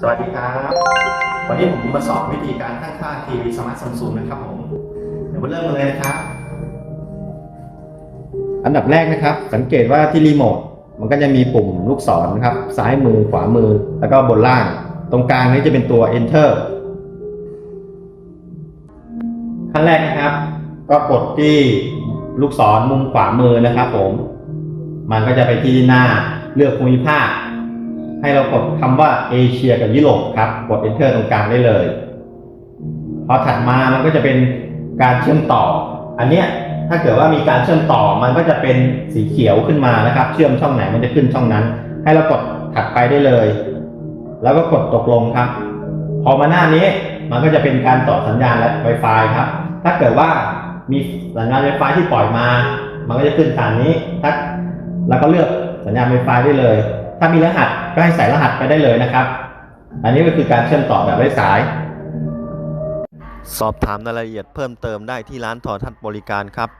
สวัสดีครับ วันนี้ผมมาสอนวิธีการตั้งค่าทีวีสมาร์ทซัมซุงนะครับผม เดี๋ยวมาเริ่มกันเลยนะครับ อันดับแรกนะครับ สังเกตว่าที่รีโมทมันก็จะมีปุ่มลูกศรนะครับ ซ้ายมือขวามือ แล้วก็บนล่าง ตรงกลางนี้จะเป็นตัว enter ขั้นแรกนะครับ ก็กดที่ลูกศรมุมขวามือนะครับผม มันก็จะไปที่หน้าเลือกภูมิภาค ให้เรากดคำว่าเอเชียกับยุโรปครับ กด enter ตรงกลางได้เลย พอถัดมามันก็จะเป็นการเชื่อมต่อ อันเนี้ยถ้าเกิดว่ามีการเชื่อมต่อมันก็จะเป็นสีเขียวขึ้นมานะครับ เชื่อมช่องไหนมันจะขึ้นช่องนั้น ให้เรากดถัดไปได้เลย แล้วก็กดตกลงครับ พอมาหน้านี้มันก็จะเป็นการต่อสัญญาณและ Wi-Fi ครับ ถ้าเกิดว่ามีสัญญาณ Wi-Fi ที่ปล่อยมา มันก็จะขึ้นตามนี้ถ้าแล้วก็เลือกสัญญาณ Wi-Fi ได้เลย ถ้ามีรหัส ก็ให้ใส่รหัสไปได้เลยนะครับ อันนี้ก็คือการเชื่อมต่อแบบไร้สาย สอบถามรายละเอียดเพิ่มเติมได้ที่ร้านทอทัศน์บริการครับ